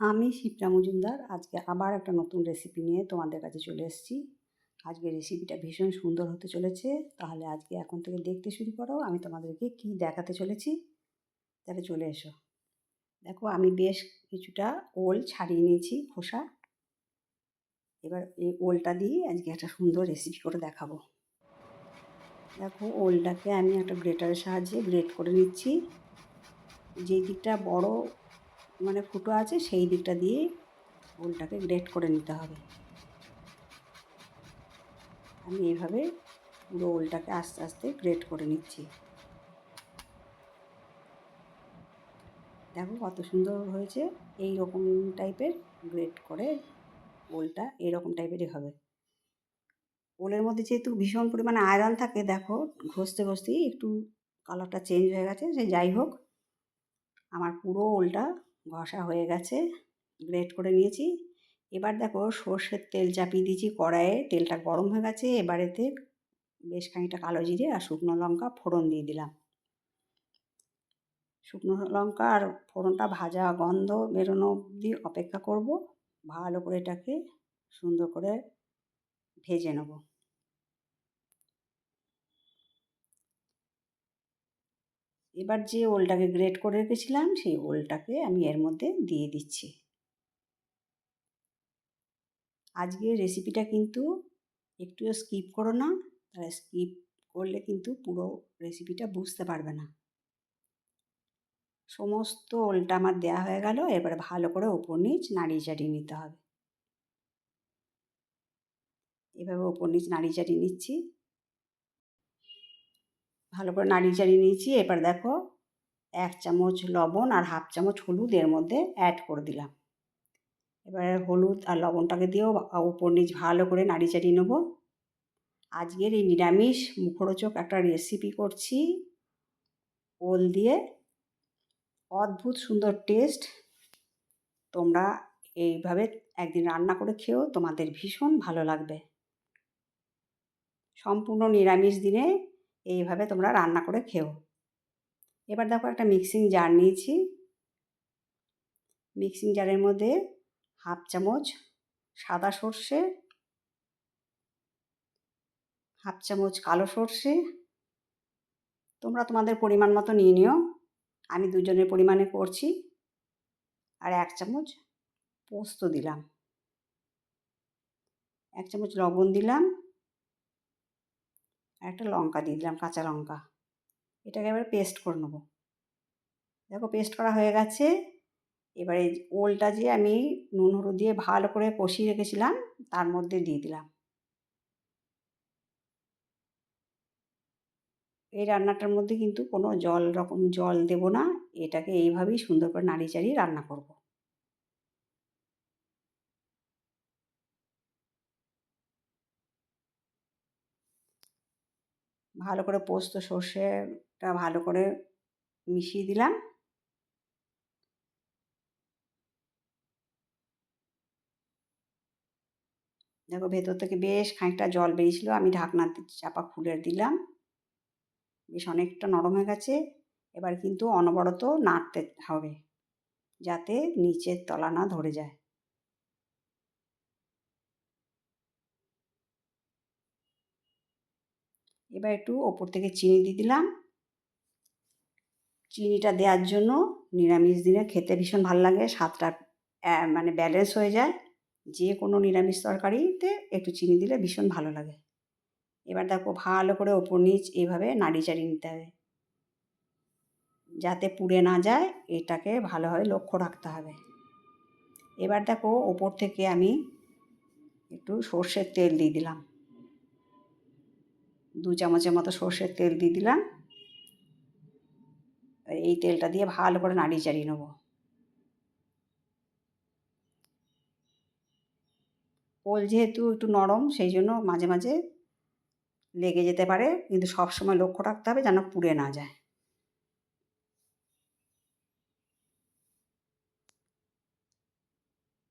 আমি শিপ্রা মজুমদার। আজকে আবার একটা নতুন রেসিপি নিয়ে তোমাদের কাছে চলে এসেছি। আজকে রেসিপিটা ভীষণ সুন্দর হতে চলেছে। তাহলে আজকে এখন থেকে দেখতে শুরু করো। আমি তোমাদেরকে কি দেখাতে চলেছি? তাহলে চলে এসো। দেখো, আমি বেশ কিছুটা ওল ছাড়িয়ে নিয়েছি, খোসা। এবার এই ওলটা দিয়ে আজকে একটা সুন্দর রেসিপি করে দেখাবো। দেখো, ওলটাকে আমি একটা গ্রেটারের সাহায্যে গ্রেট করে নিচ্ছি। যেই দিকটা বড় মানে ফুটো আছে, সেই দিকটা দিয়ে ওলটাকে গ্রেট করে নিতে হবে। আমি এইভাবে পুরো ওলটাকে আস্তে আস্তে গ্রেট করে নিচ্ছি। দেখো কত সুন্দর হয়েছে এই রকম টাইপের গ্রেট করে ওলটা এরকম টাইপেরই হবে। ওলের মধ্যে যেহেতু ভীষণ পরিমাণে আয়রন থাকে, দেখো ঘষতে ঘষতেই একটু কালারটা চেঞ্জ হয়ে গেছে, সে যাই হোক, আমার পুরো ওলটা ঘষা হয়ে গেছে, গ্রেট করে নিয়েছি। এবার দেখো সর্ষের তেল চাপিয়ে দিয়েছি কড়াইয়ে, তেলটা গরম হয়ে গেছে এবারেতে বেশ খানিকটা কালো জিরে আর শুকনো লঙ্কা ফোড়ন দিয়ে দিলাম। শুকনো লঙ্কা আর ফোড়নটা ভাজা গন্ধ বেরোনো অবধি অপেক্ষা করব, ভালো করে এটাকে সুন্দর করে ভেজে নেব। এবার যে ওলটাকে গ্রেট করে রেখেছিলাম, সেই ওলটাকে আমি এর মধ্যে দিয়ে দিচ্ছি। আজকের রেসিপিটা কিন্তু একটুও স্কিপ করো না, তাহলে স্কিপ করলে কিন্তু পুরো রেসিপিটা বুঝতে পারবে না। সমস্ত ওলটা আমার দেওয়া হয়ে গেল, এবারে ভালো করে ওপর নিচ নাড়িয়ে চাড়িয়ে নিতে হবে। এভাবে ওপর নিচ নাড়িয়ে চাড়িয়ে নিচ্ছি। ভালো করে নাড়িয়ে চাড়িয়ে নিয়েছি। এবার দেখো এক চামচ লবণ আর হাফ চামচ হলুদ এর মধ্যে অ্যাড করে দিলাম। এবারে হলুদ আর লবণটাকে দিয়েও উপর নিচ ভালো করে নাড়িয়ে চাড়িয়ে নেব। আজকের এই নিরামিষ মুখরোচক একটা রেসিপি করছি। ওল দিয়ে অদ্ভুত সুন্দর টেস্ট তোমরা এইভাবে একদিন রান্না করে খেয়েও তোমাদের ভীষণ ভালো লাগবে। সম্পূর্ণ নিরামিষ দিনে এইভাবে তোমরা রান্না করে খেও। এবার দেখো একটা মিক্সিং জার নিয়েছি। মিক্সিং জারের মধ্যে হাফ চামচ সাদা সর্ষে হাফ চামচ কালো সর্ষে, তোমরা তোমাদের পরিমাণ মতো নিয়ে নিও। আমি দুজনের পরিমাণে করছি। আর এক চামচ পোস্ত দিলাম। এক চামচ লবণ দিলাম। একটা লঙ্কা দিয়ে দিলাম, কাঁচা লঙ্কা। এটাকে এবার পেস্ট করে নেব। দেখো পেস্ট করা হয়ে গেছে। এবারে ওলটা যে আমি নুন, হলুদ দিয়ে ভালো করে কষিয়ে রেখেছিলাম, তার মধ্যে দিয়ে দিলাম। এই রান্নাটার মধ্যে কিন্তু কোনো জল রকম জল দেব না। এটাকে এইভাবেই সুন্দর করে নাড়িয়ে চাড়িয়ে রান্না করব। ভালো করে পোস্ত সর্ষেটা ভালো করে মিশিয়ে দিলাম। দেখো ভেতর থেকে বেশ খানিকটা জল বেরিয়েছিল, আমি ঢাকনা চাপা খুলে দিলাম। বেশ অনেকটা নরম হয়ে গেছে, এবার কিন্তু অনবরত নাড়তে হবে যাতে নিচের তলা না ধরে যায়। এবার একটু ওপর থেকে চিনি দিয়ে দিলাম। চিনিটা দেওয়ার জন্য নিরামিষ দিনে খেতে ভীষণ ভালো লাগে, স্বাদটা মানে ব্যালেন্স হয়ে যায়। যে কোনো নিরামিষ তরকারিতে একটু চিনি দিলে ভীষণ ভালো লাগে। এবার দেখো ভালো করে ওপর নিচ এইভাবে নাড়ি চাড়িয়ে নিতে হবে। যাতে পুড়ে না যায়, এটাকে ভালোভাবে লক্ষ্য রাখতে হবে। এবার দেখো ওপর থেকে আমি একটু সর্ষের তেল দিয়ে দিলাম। দু চামচের মতো সর্ষের তেল দিয়ে দিলাম। এই তেলটা দিয়ে ভালো করে নাড়িয়ে চাড়িয়ে নেব। ওল যেহেতু একটু নরম, সেই জন্য মাঝে মাঝে লেগে যেতে পারে, কিন্তু সব সময় লক্ষ্য রাখতে হবে যেন পুড়ে না যায়।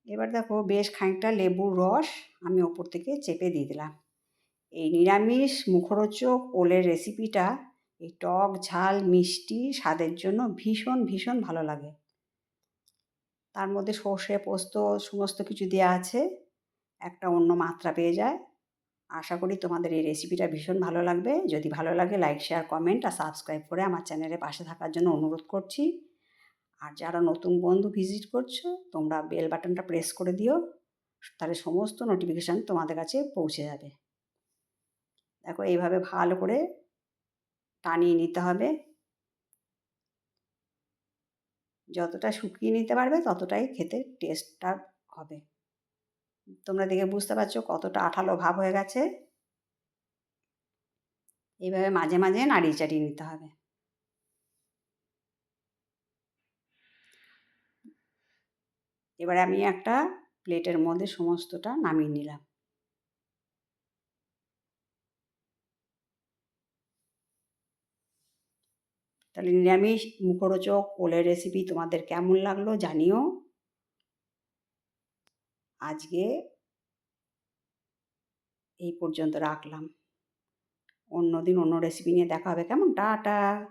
এবার দেখো বেশ খানিকটা লেবুর রস আমি ওপর থেকে চেপে দিয়ে দিলাম। এই নিরামিষ মুখরোচক ওলের রেসিপিটা এই টক, ঝাল, মিষ্টি স্বাদের জন্য ভীষণ ভীষণ ভালো লাগে। তার মধ্যে সর্ষে, পোস্ত সমস্ত কিছু দেওয়া আছে। একটা অন্য মাত্রা পেয়ে যায়। আশা করি তোমাদের এই রেসিপিটা ভীষণ ভালো লাগবে। যদি ভালো লাগে লাইক শেয়ার কমেন্ট আর সাবস্ক্রাইব করে আমার চ্যানেলের পাশে থাকার জন্য অনুরোধ করছি। আর যারা নতুন বন্ধু ভিজিট করছ, তোমরা বেল বাটনটা প্রেস করে দিও। তাহলে সমস্ত নোটিফিকেশান তোমাদের কাছে পৌঁছে যাবে। দেখো এইভাবে ভালো করে টানিয়ে নিতে হবে। যতটা শুকিয়ে নিতে পারবে ততটাই খেতে টেস্টটা হবে। তোমরা দেখে বুঝতে পারছ কতটা আঠালো ভাব হয়ে গেছে। এইভাবে মাঝে মাঝে নাড়িয়ে চাড়িয়ে নিতে হবে। এবারে আমি একটা প্লেটের মধ্যে সমস্তটা নামিয়ে নিলাম। তাহলে নিরামিষ, মুখরোচক ওলের রেসিপি তোমাদের কেমন লাগল জানিও। আজকে এই পর্যন্ত রাখলাম। অন্য দিন অন্য রেসিপি নিয়ে দেখা হবে। কেমন? টাটা।